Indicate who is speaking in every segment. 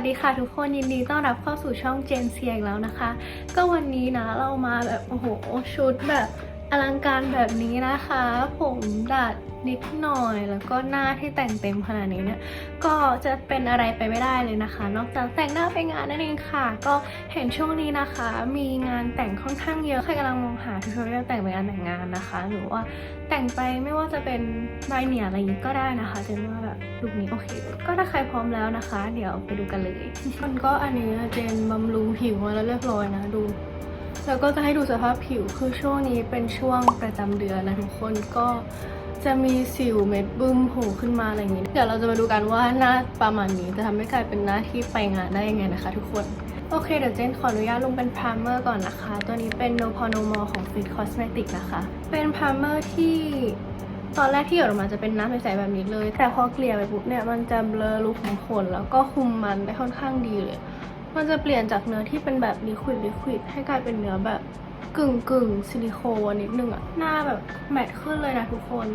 Speaker 1: วัสดีค่ะทุกคนยินดีต้อนรับเข้าสู่ช่องเจนเซียงแล้วนะคะ ก็วันนี้นะเรามาแบบ โอ้โห ชุดแบบ อลังการแบบนี้นะคะ ผมดัดนิดหน่อยแล้วก็หน้าที่แต่งเต็มขนาดนี้เนี่ยก็จะเป็นอะไรไปไม่ได้เลยนะคะ นอกจากแต่งหน้าไปงานนั่นเองค่ะ ก็เห็นช่วงนี้นะคะ มีงานแต่งค่อนข้างเยอะใครกำลังมองหาทูทอเรียลแต่งไปงานแต่งงานนะคะ หรือว่าแต่งไปไม่ว่าจะเป็นใบเหนียอะไรอย่างนี้ก็ได้นะคะเจนว่าแบบลุคนี้โอเค ก็ถ้าใครพร้อมแล้วนะคะ เดี๋ยวไปดูกันเลยมันก็อันนี้เจนบำรุงผิวมาแล้วเรียบร้อยนะดู แล้วก็จะให้ดูสภาพผิวคือช่วงนี้เป็นช่วงประจำเดือนนะทุกคนก็จะมีสิวเม็ดบึ้มโผล่ขึ้นมาอะไรอย่างนี้ เดี๋ยวเราจะมาดูกันว่าหน้าประมาณนี้จะทำให้กลายเป็นหน้าที่ไปงานได้ยังไงนะคะ ทุกคน โอเค เดี๋ยวเจนขออนุญาตลงเป็นพรามเมอร์ก่อนนะคะ ตัวนี้เป็น No p o No More ของ Fit Cosmetic นะคะ เป็นพรามเมอร์ที่ตอนแรกที่หยดออกมาจะเป็นน้ำใสๆแบบนี้เลย แต่พอเกลี่ยไปปุ๊บเนี่ยมันจะเบลอลุคของขนแล้วก็คุมมันได้ค่อนข้างดีเลย มันจะเปลี่ยนจากเนื้อที่เป็นแบบลิควิดลิควิดให้กลายเป็นเนื้อแบบกึ่งกึ่งซิลิโคนนิดนึงอะหน้าแบบแมตต์ขึ้นเลยนะทุกคน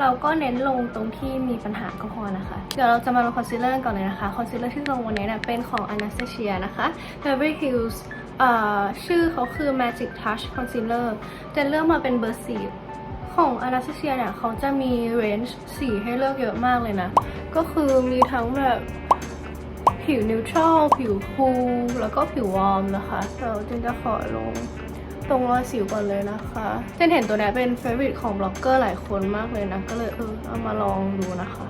Speaker 1: เราก็เน้นลงตรงที่มีปัญหาก็พอนะคะ เดี๋ยวเราจะมาลงคอนซีลเลอร์ก่อนเลยนะคะ คอนซีลเลอร์ที่ลงวันนี้เนี่ยเป็นของ Anastasia นะคะ Beverly Hills เอ่อชื่อเขาคือ Magic Touch Concealer จะเลือกมาเป็นเบอร์สีของ Anastasia เนี่ยเขาจะมี range สีให้เลือกเยอะมากเลยนะ ก็คือมีทั้งแบบ ผิวนิวทรัลผิวคูลแล้วก็ผิววอร์มนะคะเดี๋ยวเจนจะขอลงตรงรอยสิวก่อนเลยนะคะเจนเห็นตัวนี้เป็นเฟ v o r i t e ของบล็อกเกอร์หลายคนมากเลยนะ ก็เลยเออเอามาลองดูนะคะ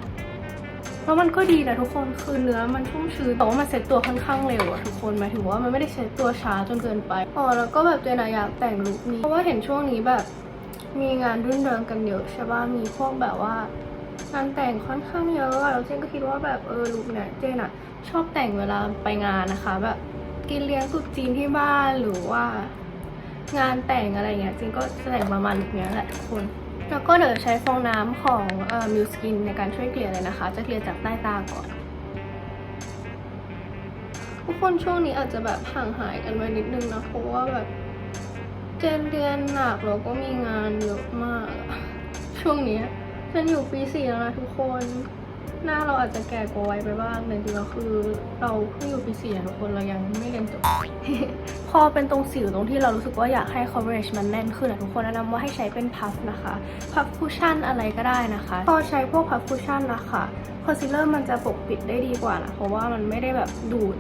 Speaker 1: แล้วมันก็ดีนะทุกคนคือเนื้อมันชุ่มชื้นแต่ว่ามันเซ็ตตัวค่อนข้างเร็วอะทุกคนหมายถึงว่ามันไม่ได้เซ็ตตัวช้าจนเกินไปอ๋อแล้วก็แบบเจนอะอยากแต่งลุคนี้เพราะว่าเห็นช่วงนี้แบบมีงานรื่นเริงกันเยอะใช่ป่ะมีพวกแบบว่า งานแต่งค่อนข้างเยอะแล้วเจนก็คิดว่าแบบเออลุคเนี่ยเจนอะชอบแต่งเวลาไปงานนะคะ แบบกินเลี้ยงตรุ๊จีนที่บ้านหรือว่า งานแต่งอะไรเงี้ยเจนก็แต่งประมาณนี้แหละทุกคนแล้วก็เดี๋ยวใช้ฟองน้ำของเอ่อมิวสกินในการช่วยเกลี่ยเลยนะคะ จะเกลี่ยจากใต้ตาก่อนทุกคนช่วงนี้อาจจะแบบห่างหายกันไปนิดนึงนะเพราะว่าแบบเจนเรียนหนักแล้วก็มีงานเยอะมาก ช่วงนี้ ยเจนอยู่ปีสี่แล้วนะทุกคน หน้าเราอาจจะแก่กว่าวัยไปบ้างแต่จริงๆแล้วคือ เราเพิ่งอยู่ปีสี่อะทุกคนเรายังไม่เรียนจบ พอเป็นตรงสิวตรงที่เรารู้สึกว่าอยากให้ coverage มันแน่นขึ้นอะทุกคนแนะนำว่าให้ใช้เป็นพัฟนะคะพัฟคุชชั่นอะไรก็ได้นะคะ พอใช้พวกพัฟคุชชั่นนะคะคอนซีลเลอร์มันจะปกปิดได้ดีกว่านะเพราะว่ามันไม่ได้แบบดูด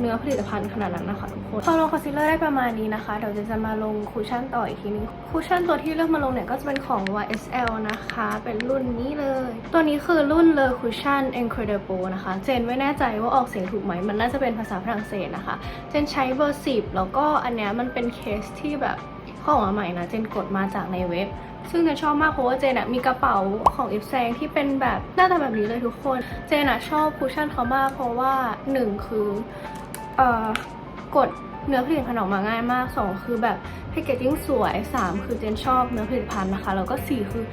Speaker 1: เนื้อผลิตภัณฑ์ขนาดนั้นนะคะทุกคน พอลงคอนซีลเลอร์ได้ประมาณนี้นะคะ เดี๋ยวจะมาลงคุชชั่นต่ออีกทีนึงคุชชั่นตัวที่เลือกมาลงเนี่ยก็จะเป็นของ YSL นะคะ เป็นรุ่นนี้เลย ตัวนี้คือรุ่น Le Cushion Incredible นะคะ เจนไม่แน่ใจว่าออกเสียงถูกไหม มันน่าจะเป็นภาษาฝรั่งเศสนะคะ เจนใช้เบอร์ 10 แล้วก็อันเนี้ยมันเป็นเคสที่แบบขาออกมาใหม่นะ เจนกดมาจากในเว็บซึ่งเจนชอบมากเพราะว่าเจนอะมีกระเป๋าของอิฟแซงที่เป็นแบบหน้าตาแบบนี้เลยทุกคน เจนอะชอบคุชชั่นเขามากเพราะว่าหนึ่งคือ เอ่อกดเนื้อผลิตภัณฑ์ออกมาง่ายมากสองคือแบบแพคเกจจิ้งสวยสามคือเจนชอบเนื้อผลิตภัณฑ์นะคะแล้วก็สี่คือ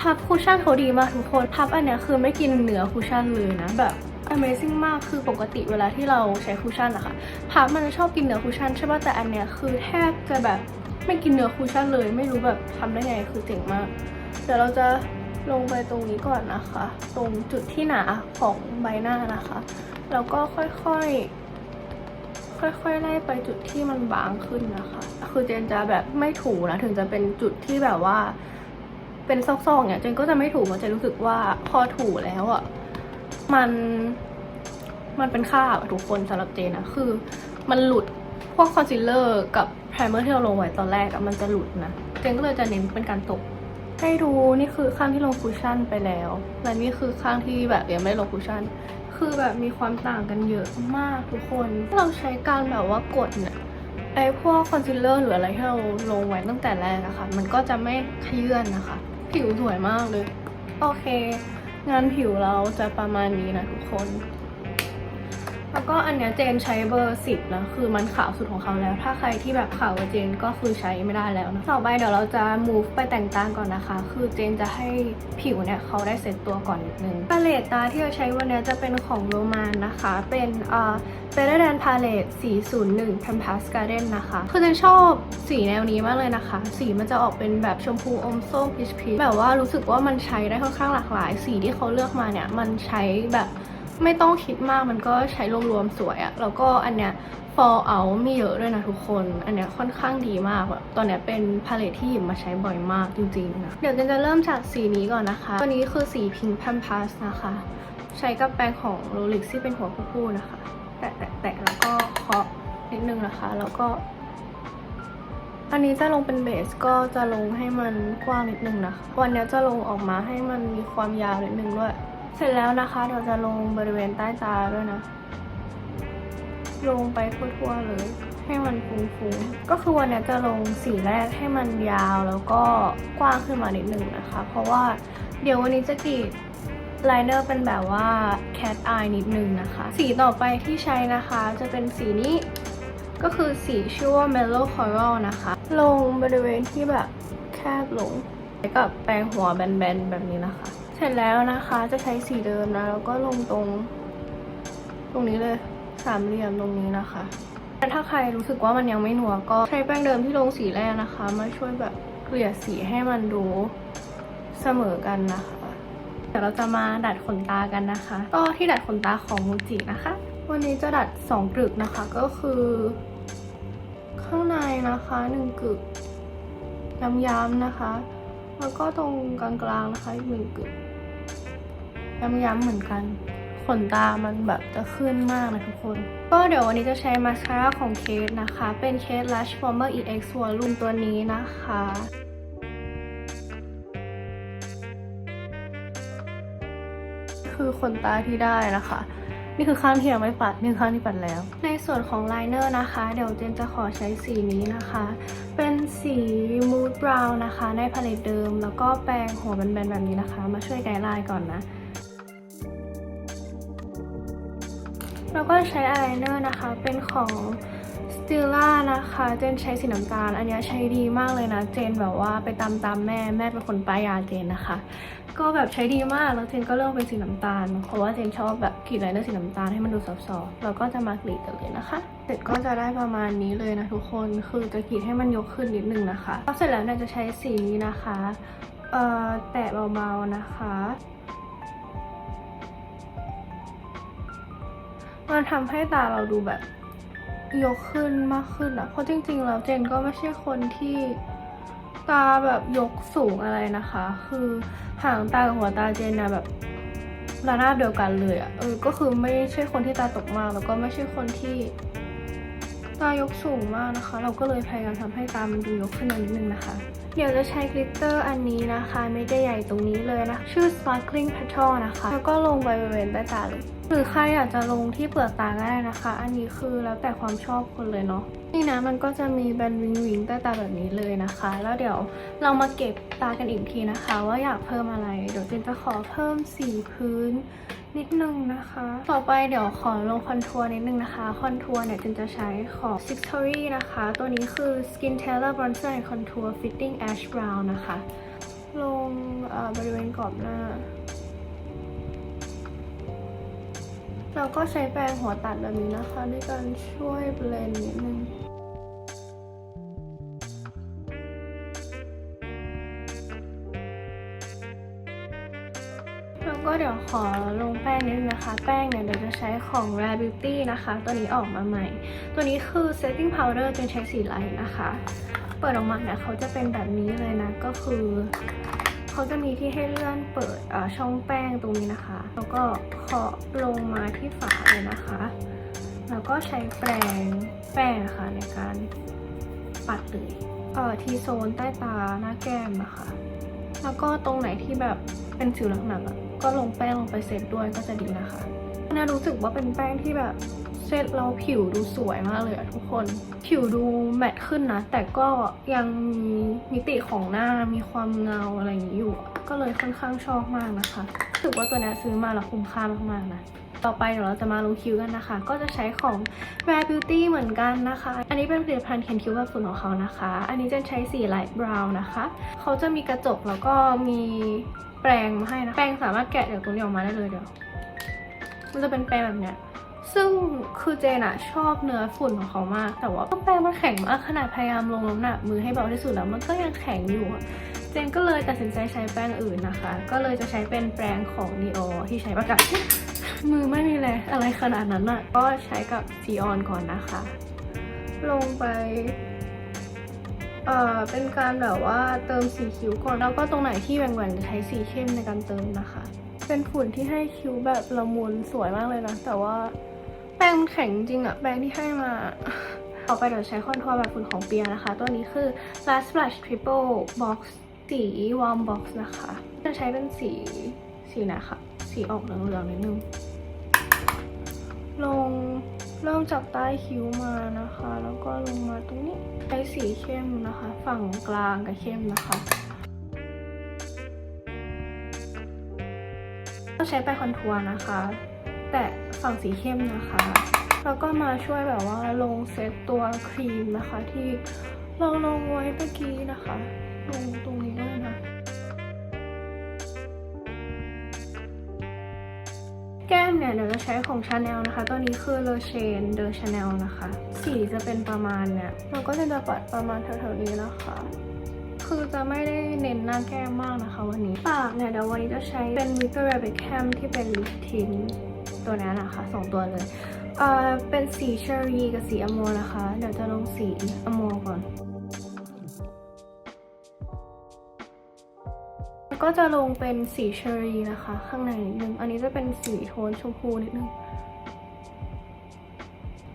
Speaker 1: พับคุชชั่นเขาดีมากทุกคนพับอันเนี้ยคือไม่กินเนื้อคุชชั่นเลยนะแบบ Amazing มากคือปกติเวลาที่เราใช้คุชชั่นอะค่ะพับมันจะชอบกินเนื้อคุชชั่นใช่ป่ะแต่อันเนี้ยคือแทบจะแบบไม่กินเนื้อคุชชั่นเลย ไม่รู้แบบทำได้ไงคือเจ๋งมากเดี๋ยวเราจะลงไปตรงนี้ก่อนนะคะ ตรงจุดที่หนาของใบหน้านะคะ แล้วก็ค่อยๆ ค่อยๆไล่ไปจุดที่มันบางขึ้นนะคะ คือเจนจะแบบไม่ถูนะถึงจะเป็นจุดที่แบบว่า เป็นซอกๆเนี่ยเจนก็จะไม่ถูเพราะเจนรู้สึกว่าพอถูแล้วอะ่ะมันมันเป็นค่าบทุกคนสำหรับเจนนะคือ มันหลุดพวกคอนซีลเลอร์กับไพรเมอร์ที่เราลงไว้ตอนแรกอะมันจะหลุดนะเจนก็เลยจะเน้นเป็นการตก ให้ดูนี่คือข้างที่ลงคุชชั่นไปแล้ว และนี่คือข้างที่แบบยังไม่ลงคุชชั่น คือแบบมีความต่างกันเยอะมากทุกคนถ้าเราใช้การแบบว่ากดเนี่ยไอ้พวกคอนซีลเลอร์หรืออะไรที่เราลงไว้ตั้งแต่แรกอะค่ะ มันก็จะไม่ขยื่นนะคะ ผิวสวยมากเลย โอเค งานผิวเราจะประมาณนี้นะทุกคน แล้วก็อันเนี้ยเจนใช้เบอร์สิบนะคือมันขาวสุดของเขาแล้ว ถ้าใครที่แบบขาวกว่าเจนก็คือใช้ไม่ได้แล้วนะต่อไปเดี๋ยวเราจะ move ไปแต่งตาก่อนนะคะ คือเจนจะให้ผิวเนี่ยเขาได้เซ็ตตัวก่อนนิดนึงพาเลตตาที่เราใช้วันนี้จะเป็นของโรมานนะคะ เป็นเอ่อ Better Than Palette 401 Campus Garden นะคะคือเจนชอบสีแนวนี้มากเลยนะคะ สีมันจะออกเป็นแบบชมพูอมส้มพีชพีแบบว่ารู้สึกว่ามันใช้ได้ค่อนข้างหลากหลาย สีที่เขาเลือกมาเนี่ยมันใช้แบบ ไม่ต้องคิดมากมันก็ใช้รวมๆสวยอะแล้วก็อันเนี้ย fall out ไม่เยอะด้วยนะทุกคน อันเนี้ยค่อนข้างดีมากแบบตอนเนี้ยเป็นพาเลทที่หยิบมาใช้บ่อยมากจริงๆนะเดี๋ยวเจนจะเริ่มจากสีนี้ก่อนนะคะ ตัวนี้คือสี Pink Pampas นะคะ ใช้กับแปรงของ Rolex ที่เป็นหัวผู้ๆนะคะแตะแตะแตะแล้วก็เคาะนิดนึงนะคะ แล้วก็ อันนี้จะลงเป็นเบสก็จะลงให้มันกว้างนิดนึงนะคะ วันนี้จะลงออกมาให้มันมีความยาวนิดนึงด้วย เสร็จแล้วนะคะเดี๋ยวจะลงบริเวณใต้ตาด้วยนะ ลงไปทั่วๆเลยให้มันฟุ้งๆ ก็คือวันนี้จะลงสีแรกให้มันยาวแล้วก็กว้างขึ้นมานิดนึงนะคะ เพราะว่าเดี๋ยววันนี้จะกรีดไลเนอร์เป็นแบบว่า cat eye นิดนึงนะคะ สีต่อไปที่ใช้นะคะจะเป็นสีนี้ก็คือสีชื่อว่า Mellow Coral นะคะ ลงบริเวณที่แบบแคบลง กับแปรงหัวแบนๆ แบบนี้นะคะ เสร็จแล้วนะคะจะใช้สีเดิมนะแล้วก็ลงตรง ตรงนี้เลยสามเหลี่ยมตรงนี้นะคะแต่ถ้าใครรู้สึกว่ามันยังไม่หนัวก็ใช้แป้งเดิมที่ลงสีแรกนะคะ มาช่วยแบบเกลี่ยสีให้มันดูเสมอกันนะคะเดี๋ยวเราจะมาดัดขนตากันนะคะ ก็ที่ดัดขนตาของมูจินะคะ วันนี้จะดัดสองกรึกนะคะก็คือ ข้างในนะคะหนึ่งกึกย้ำๆนะคะ แล้วก็ตรงกลางๆนะคะอีกหนึ่งกึก ย้ำๆเหมือนกัน ขนตามันแบบจะขึ้นมากนะทุกคน ก็เดี๋ยววันนี้จะใช้มาสคาร่าของเคสนะคะ เป็นเคส Lash Former EX Volume ตัวนี้นะคะคือขนตาที่ได้นะคะ นี่คือข้างที่ยังไม่ปัด นี่คือข้างที่ปัดแล้ว ในส่วนของไลเนอร์นะคะ เดี๋ยวเจนจะขอใช้สีนี้นะคะ เป็นสี Mood Brown นะคะ ในพาเลตเดิม แล้วก็แปรงหัวแบนๆแบบนี้นะคะ มาช่วยไกด์ไลน์ก่อนนะ แล้วก็ใช้อายไลเนอร์นะคะ เป็นของ Stila นะคะ เจนใช้สีน้ำตาล อันนี้ใช้ดีมากเลยนะ เจนแบบว่าไปตามตามแม่ แม่เป็นคนป้ายยาเจนนะคะ ก็แบบใช้ดีมาก แล้วเจนก็เลือกเป็นสีน้ำตาล เพราะว่าเจนชอบแบบกรีดไลเนอร์สีน้ำตาลให้มันดูซอฟๆแล้วก็จะมากรีดกันเลยนะคะ เสร็จก็จะได้ประมาณนี้เลยนะทุกคน คือจะกรีดให้มันยกขึ้นนิดนึงนะคะพอเสร็จแล้วเนี่ยจะใช้สีนี้นะคะ เอ่อ แตะเบาๆนะคะ มันทำให้ตาเราดูแบบยกขึ้นมากขึ้นอะเพราะจริงๆแล้วเจนก็ไม่ใช่คนที่ตาแบบยกสูงอะไรนะคะ คือห่างตากับหัวตาเจนนะแบบระนาบเดียวกันเลยอะเออ ก็คือไม่ใช่คนที่ตาตกมาก แล้วก็ไม่ใช่คนที่ตายกสูงมากนะคะ เราก็เลยพยายามทำให้ตามันดูยกขึ้นนิดนึงนะคะ เดี๋ยวจะใช้กลิตเตอร์อันนี้นะคะ ไม่ได้ใหญ่ตรงนี้เลยนะ ชื่อ Sparkling Petal นะคะ แล้วก็ลงไปบริเวณใต้ตาเลยหรือใครอยากจะลงที่เปลือกตาก็ได้นะคะ อันนี้คือแล้วแต่ความชอบคนเลยเนาะนี่นะมันก็จะมีแบนวิงวิงใต้ตาแบบนี้เลยนะคะ แล้วเดี๋ยวเรามาเก็บตากันอีกทีนะคะ ว่าอยากเพิ่มอะไร เดี๋ยวเจนจะขอเพิ่มสีพื้นนิดนึงนะคะ ต่อไปเดี๋ยวขอลงคอนทัวร์นิดนึงนะคะ คอนทัวร์เนี่ยเจนจะใช้ของ Victory นะคะ ตัวนี้คือ Skin Teller Bronzer and Contour Fitting Ash Brown นะคะ ลงอ่อบริเวณกรอบหน้า เราก็ใช้แปรงหัวตัดแบบนี้นะคะด้วยการช่วยเบลนด์นิดนึงแล้วก็เดี๋ยวขอลงแป้งนิดนะคะ แป้งเนี่ยเดี๋ยวจะใช้ของ Rare Beauty นะคะ ตัวนี้ออกมาใหม่ ตัวนี้คือ Setting Powder จะใช้สีไลท์นะคะ เปิดออกมาเนี่ยเขาจะเป็นแบบนี้เลยนะ ก็คือ เขาจะมีที่ให้เลื่อนเปิดช่องแป้งตรงนี้นะคะ แล้วก็เคาะลงมาที่ฝาเลยนะคะ แล้วก็ใช้แปรงแป้งนะคะในการปัดเลยเอ่อที่โซนใต้ตาหน้าแก้มนะคะ แล้วก็ตรงไหนที่แบบเป็นสิวหนักๆอะก็ลงแป้งลงไปเซตด้วยก็จะดีนะคะน่ารู้สึกว่าเป็นแป้งที่แบบ เซตเราผิวดูสวยมากเลยอะทุกคน ผิวดูแมตต์ขึ้นนะ แต่ก็ยังมีมิติของหน้ามีความเงาอะไรอย่างนี้อยู่ ก็เลยค่อนข้างชอบมากนะคะรู้สึกว่าตัวนี้ซื้อมาแล้วคุ้มค่ามากๆนะต่อไปเดี๋ยวเราจะมาลงคิ้วกันนะคะ ก็จะใช้ของ Rare Beauty เหมือนกันนะคะ อันนี้เป็นผลิตภัณฑ์เขียนคิ้วแบบฝุ่นของเขานะคะ อันนี้จะใช้สี Light Brown นะคะ เขาจะมีกระจกแล้วก็มีแปรงมาให้นะ แปรงสามารถแกะจากตรงนี้ออกมาได้เลยเดี๋ยว มันจะเป็นแปรงแบบเนี้ย ซึ่งคือเจนอะชอบเนื้อฝุ่นของเขามาก แต่ว่าแปรงมันแข็งมากขนาดพยายามลงน้ำหนักมือให้เบาที่สุดแล้วมันก็ยังแข็งอยู่เจนก็เลยตัดสินใจใช้แปรงอื่นนะคะ ก็เลยจะใช้เป็นแปรงของ Neo ที่ใช้ประกับ มือไม่มีแรงอะไรขนาดนั้นอะ ก็ใช้กับซีออนก่อนนะคะ ลงไป เอ่อ เป็นการแบบว่าเติมสีคิ้วก่อน แล้วก็ตรงไหนที่แหว่งๆจะใช้สีเข้มในการเติมนะคะ เป็นฝุ่นที่ให้คิ้วแบบละมุนสวยมากเลยนะ แต่ว่า ป้งมันแข็งจริงอะแป้งที่ให้มา ต่อไปเดี๋ยวใช้คอนทัวร์แบบฝุ่นของเปียนะคะ ตัวนี้คือ Last Blush Triple Box สี Warm Box นะคะ จะใช้เป็นสีสีนะคะ สีออกเหลืองๆนิดนึง ลงเริ่มจากใต้คิ้วมานะคะ แล้วก็ลงมาตรงนี้ ใช้สีเข้มนะคะ ฝั่งกลางกับเข้มนะคะก็ใช้ไปคอนทัวร์นะคะ แต่ฝั่งสีเข้มนะคะ แล้วก็มาช่วยแบบว่าลงเซตตัวครีมนะคะ ที่เราลงไว้เมื่อกี้นะคะ ลงตรงนี้ด้วยนะแก้มเนี่ยเดี๋ยวจะใช้ของชาแนลนะคะ ตัวนี้คือเลเชนเดอชาแนลนะคะ สีจะเป็นประมาณเนี่ย เราก็จะปัดประมาณแถวๆนี้นะคะ คือจะไม่ได้เน้นหน้าแก้มมากนะคะวันนี้ ปากเนี่ยเดี๋ยววันนี้จะใช้เป็น Victoria Beckham ที่เป็นลิปทิน ตัวนี้นะคะสองตัวเลยเอ่อเป็นสีเชอรี่กับสีอโมนะคะ เดี๋ยวจะลงสีอโมก่อน ก็จะลงเป็นสีเชอรี่นะคะ ข้างในนิดนึง อันนี้จะเป็นสีโทนชมพูนิดนึง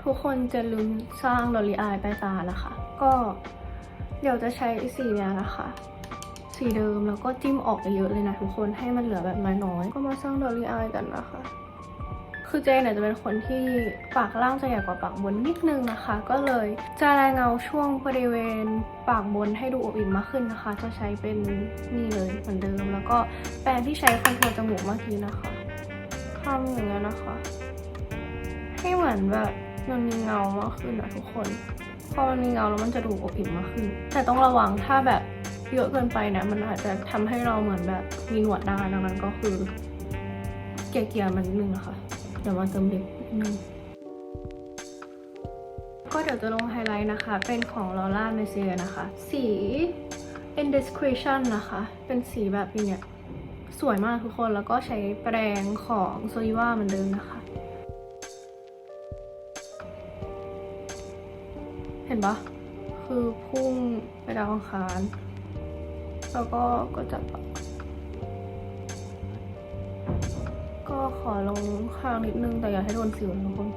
Speaker 1: ทุกคนจะลืมสร้างลอรีอายใต้ตาแล้วค่ะ ก็เดี๋ยวจะใช้สีนี้นะคะสีเดิมแล้วก็จิ้มออกเยอะเลยนะทุกคนให้มันเหลือแบบน้อยๆก็มาสร้างลอรีอายกันนะคะ คือเจนเนี่ยจะเป็นคนที่ปากล่างจะใหญ่กว่าปากบนนิดนึงนะคะ ก็เลยจะแรายเงาช่วงบริเวณปากบนให้ดูอบอิ่มมากขึ้นนะคะ จะใช้เป็นนี่เลยเหมือนเดิม แล้วก็แปรงที่ใช้คอนโทรลจมูกเมื่อกี้นะคะทำอย่างเงี้ยนะคะ ให้เหมือนแบบมันมีเงามากขึ้นนะทุกคนพอมันมีเงาแล้วมันจะดูอบอิ่มมากขึ้น แต่ต้องระวังถ้าแบบเยอะเกินไปเนี่ยมันอาจจะทำให้เราเหมือนแบบมีหนวดได้ดังนั้นก็คือ เกลี่ยๆมันนิดนึงนะคะ เดี๋ยวมาเติมเด็กนึงก็เดี๋ยวจะลงไฮไลท์นะคะ เป็นของ Laura Mercier นะคะ สี Indiscretion นะคะ เป็นสีแบบนี้เนี่ย สวยมากทุกคน แล้วก็ใช้แปรงของ s o i v a เหมือนเดิมนะคะ เห็นปะคือพุ่งไปดาวอังคาร แล้วก็ก็จะปะก็ ขอลงข้างนิดนึง แต่อย่าให้โดนสิวนะทุกคน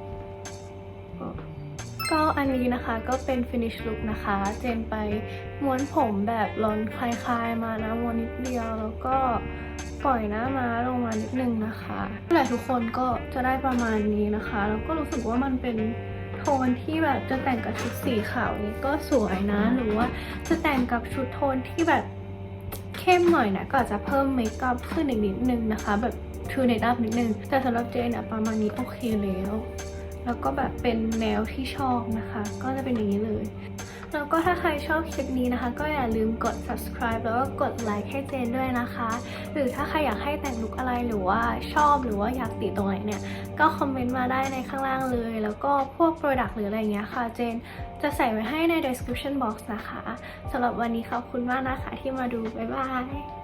Speaker 1: ก็อันนี้นะคะก็เป็น finish look นะคะ เจนไปม้วนผมแบบลอนคลายๆมานะม้วนนิดเดียวแล้วก็ปล่อยหน้ามาลงมานิดนึงนะคะหลายทุกคนก็จะได้ประมาณนี้นะคะ แล้วก็รู้สึกว่ามันเป็นโทนที่แบบจะแต่งกับชุดสีขาวนี้ก็สวยนะ หรือว่าจะแต่งกับชุดโทนที่แบบเข้มหน่อยนะก็อาจจะเพิ่มเมคอัพขึ้นอีกนิดนึงนะคะแบบ ทูเนตอัพนิดนึง แต่สำหรับเจนอะประมาณนี้โอเคแล้ว แล้วก็แบบเป็นแนวที่ชอบนะคะ ก็จะเป็นอย่างนี้เลย แล้วก็ถ้าใครชอบคลิปนี้นะคะ ก็อย่าลืมกด subscribe แล้วก็กดไลค์ให้เจนด้วยนะคะ หรือถ้าใครอยากให้แต่งลุคอะไรหรือว่าชอบหรือว่าอยากติตรงไหนเนี่ย ก็คอมเมนต์มาได้ในข้างล่างเลย แล้วก็พวก Product หรืออะไรเงี้ยค่ะเจนจะใส่ไว้ให้ใน description box นะคะสำหรับวันนี้ขอบคุณมากนะคะที่มาดูบ๊ายบาย